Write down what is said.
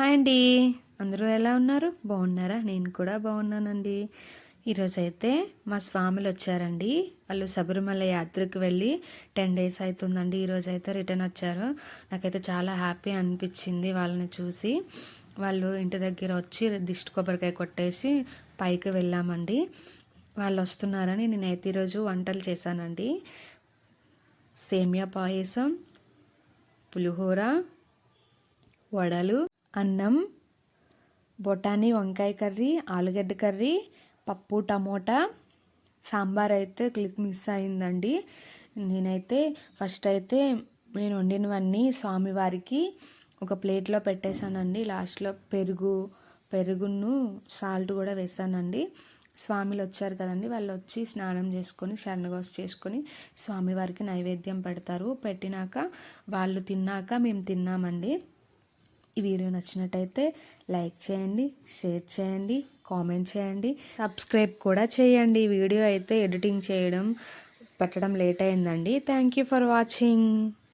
Hi అండి. అందరూ ఎలా ఉన్నారు? బాగున్నారా? నేను కూడా బాగున్నానండి. ఈరోజు అయితే మా స్వాములు వచ్చారండి. వాళ్ళు శబరిమల యాత్రకు వెళ్ళి టెన్ డేస్ అవుతుందండి ఈరోజు అయితే రిటర్న్ వచ్చారు. నాకైతే చాలా హ్యాపీ అనిపించింది వాళ్ళని చూసి. వాళ్ళు ఇంటి దగ్గర వచ్చి దిష్టి కొబ్బరికాయ కొట్టేసి పైకి వెళ్ళామండి. వాళ్ళు వస్తున్నారని నేనైతే ఈరోజు వంటలు చేశానండి. సేమియా పాయసం పులిహోర వడలు అన్నం బొటానీ వంకాయ కర్రీ ఆలుగడ్డ కర్రీ పప్పు టమోటా సాంబార్ అయితే క్లిక్ మిస్ అయిందండి. నేనైతే ఫస్ట్ అయితే నేను వండినవన్నీ స్వామివారికి ఒక ప్లేట్లో పెట్టేశానండి. లాస్ట్లో పెరుగు పెరుగును సాల్ట్ కూడా వేసానండి స్వామిలు వచ్చారు కదండి. వాళ్ళు వచ్చి స్నానం చేసుకొని శరణగోస్ చేసుకొని స్వామివారికి నైవేద్యం పెడతారు. పెట్టినాక వాళ్ళు తిన్నాక మేము తిన్నామండి. ఈ వీడియో నచ్చినట్టయితే లైక్ చేయండి షేర్ చేయండి కామెంట్ చేయండి. సబ్స్క్రైబ్ కూడా చేయండి. వీడియో అయితే ఎడిటింగ్ చేయడం పెట్టడం లేట్ అయిందండి. Thank you for watching